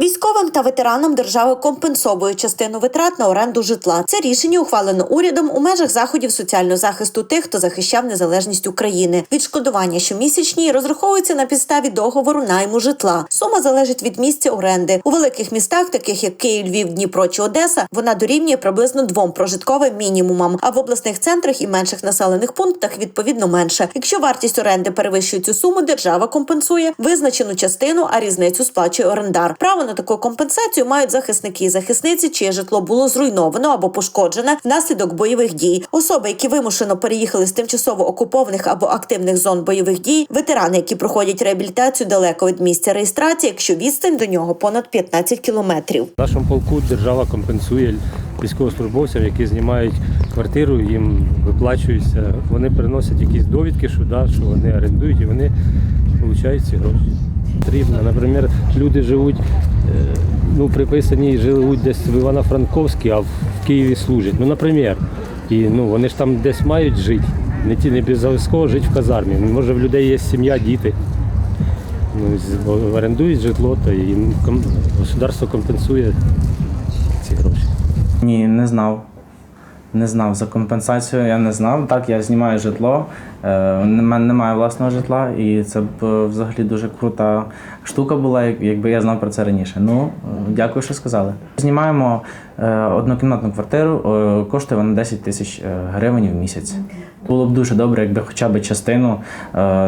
Військовим та ветеранам держава компенсовує частину витрат на оренду житла. Це рішення ухвалено урядом у межах заходів соціального захисту тих, хто захищав незалежність України. Відшкодування щомісячні розраховується на підставі договору найму житла. Сума залежить від місця оренди. У великих містах, таких як Київ, Львів, Дніпро чи Одеса, вона дорівнює приблизно двом прожитковим мінімумам. А в обласних центрах і менших населених пунктах відповідно менше. Якщо вартість оренди перевищує цю суму, держава компенсує визначену частину, а різницю сплачує орендар. Право на таку компенсацію мають захисники і захисниці, чиє житло було зруйновано або пошкоджене внаслідок бойових дій. Особи, які вимушено переїхали з тимчасово окупованих або активних зон бойових дій, ветерани, які проходять реабілітацію далеко від місця реєстрації, якщо відстань до нього понад 15 кілометрів. В нашому полку держава компенсує військовослужбовцям, які знімають квартиру, їм виплачуються. Вони приносять якісь довідки, що, да, що вони орендують і вони отримують ці гроші. Потрібно. Наприклад, люди живуть, е, ну, приписані, живуть десь в Івано-Франковській, а в Києві служать. Ну, наприклад, і ну, вони ж там десь мають жити. Не ті не обов'язково жити в казармі. Може, в людей є сім'я, діти. Ну, орендують житло, то їм государство компенсує ці гроші. Ні, не знав. Не знав за компенсацію, я не знав. Так, я знімаю житло. У мене немає власного житла, і це б е, взагалі дуже крута штука була, якби я знав про це раніше. Ну, е, дякую, що сказали. Знімаємо е, однокімнатну квартиру, коштує вона 10 тисяч гривень в місяць. Було б дуже добре, якби хоча б частину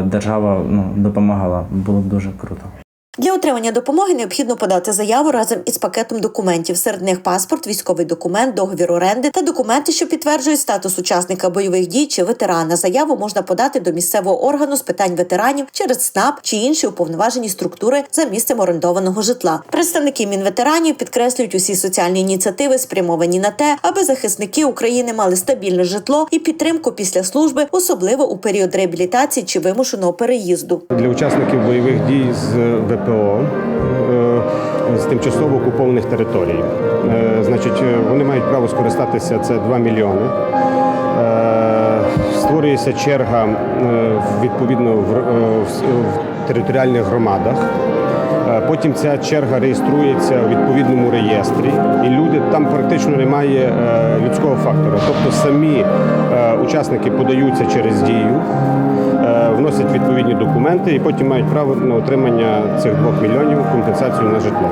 держава ну, допомагала. Було б дуже круто. Для отримання допомоги необхідно подати заяву разом із пакетом документів. Серед них паспорт, військовий документ, договір оренди та документи, що підтверджують статус учасника бойових дій чи ветерана. Заяву можна подати до місцевого органу з питань ветеранів через СНАП чи інші уповноважені структури за місцем орендованого житла. Представники мінветеранів підкреслюють усі соціальні ініціативи, спрямовані на те, аби захисники України мали стабільне житло і підтримку після служби, особливо у період реабілітації чи вимушеного переїзду. Для учасників бойових дій з ВПО е, з тимчасово окупованих територій. Е, Значить, е, вони мають право скористатися це 2 мільйони. Створюється черга відповідно в, територіальних громадах. Потім ця черга реєструється у відповідному реєстрі, і люди там практично немає людського фактора. Тобто самі учасники подаються через дію, вносять відповідні документи і потім мають право на отримання цих двох мільйонів компенсацію на житло.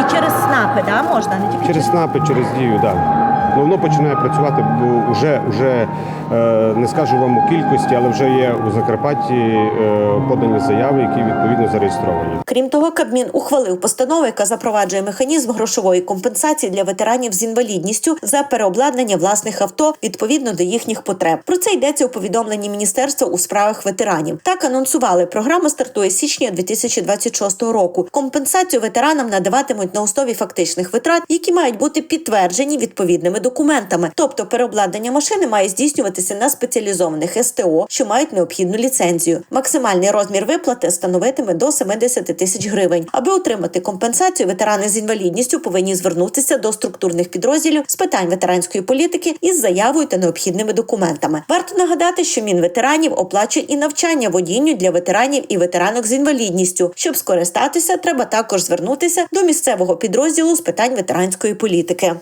І через СНАПи, да, можна не тільки Через СНАПи, через дію, так. Ну, воно починає працювати, вже, вже е, не скажу вам у кількості, але вже є у Закарпатті е, подані заяви, які відповідно зареєстровані. Крім того, Кабмін ухвалив постанову, яка запроваджує механізм грошової компенсації для ветеранів з інвалідністю за переобладнання власних авто відповідно до їхніх потреб. Про це йдеться у повідомленні міністерства у справах ветеранів. Так анонсували. Програма стартує з січня 2026 року. Компенсацію ветеранам надаватимуть на основі фактичних витрат, які мають бути підтверджені відповідними документами. Тобто переобладнання машини має здійснюватися на спеціалізованих СТО, що мають необхідну ліцензію. Максимальний розмір виплати становитиме до 70 тисяч гривень. Аби отримати компенсацію, ветерани з інвалідністю повинні звернутися до структурних підрозділів з питань ветеранської політики із заявою та необхідними документами. Варто нагадати, що Мінветеранів оплачує і навчання водінню для ветеранів і ветеранок з інвалідністю. Щоб скористатися, треба також звернутися до місцевого підрозділу з питань ветеранської політики.